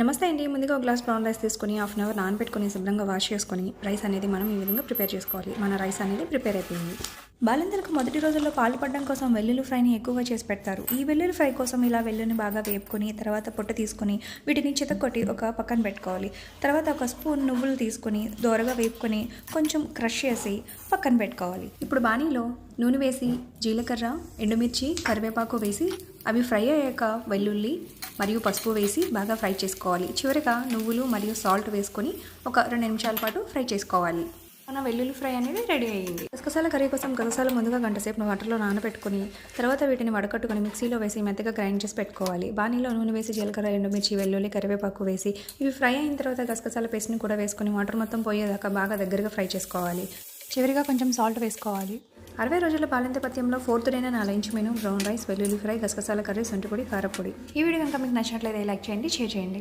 నమస్తే అండి. ముందుగా ఒక గ్లాస్ బ్రౌన్ రైస్ తీసుకొని హాఫ్ అన్ అవర్ నానబెట్టుకొని శుభ్రంగా వాష్ చేసుకొని రైస్ అనేది మనం ఈ విధంగా ప్రిపేర్ చేసుకోవాలి. మన రైస్ అనేది ప్రిపేర్ అయిపోయింది. బాలింతలకు మొదటి రోజుల్లో పాలు పడడం కోసం వెల్లుల్లి ఫ్రైని ఎక్కువగా చేసి పెడతారు. ఈ వెల్లుల్లి ఫ్రై కోసం ఇలా వెల్లుల్ని బాగా వేపుకొని తర్వాత పొట్టు తీసుకొని వీటిని చితక్కొట్టి ఒక పక్కన పెట్టుకోవాలి. తర్వాత ఒక స్పూన్ నువ్వులు తీసుకొని దోరగా వేపుకొని కొంచెం క్రష్ చేసి పక్కన పెట్టుకోవాలి. ఇప్పుడు బాణీలో నూనె వేసి జీలకర్ర ఎండుమిర్చి కరివేపాకు వేసి అవి ఫ్రై అయ్యాక వెల్లుల్లి మరియు పసుపు వేసి బాగా ఫ్రై చేసుకోవాలి. చివరిగా నువ్వులు మరియు సాల్ట్ వేసుకొని ఒక రెండు నిమిషాల పాటు ఫ్రై చేసుకోవాలి. మన వెల్లుల్లి ఫ్రై అనేది రెడీ అయ్యింది. గసగసాల కర్రీ కోసం గసగసాలు ముందుగా గంట సేపు వాటర్లో నానబెట్టుకుని తర్వాత వీటిని వడకట్టుకొని మిక్సీలో వేసి మెత్తగా గ్రైండ్ చేసి పెట్టుకోవాలి. బాణీలో నూనె వేసి జీలకర్ర ఎండుమిర్చి వెల్లుల్లి కరివేపాకు వేసి ఇవి ఫ్రై అయిన తర్వాత గసగసాల పేస్ట్ని కూడా వేసుకొని వాటర్ మొత్తం పోయేదాకా బాగా దగ్గరగా ఫ్రై చేసుకోవాలి. చివరిగా కొంచెం సాల్ట్ వేసుకోవాలి. అరవై రోజుల పాలింత పథ్యంలో ఫోర్త్ డేన నా లంచ్ బ్రౌన్ రైస్ వెల్లుల్లి ఫ్రై గసగసాల కర్రీ సొంటిపొడి కారపొడి. ఈ వీడియో కనుక మీకు నచ్చినట్లయితే లైక్ చేయండి షేర్ చేయండి.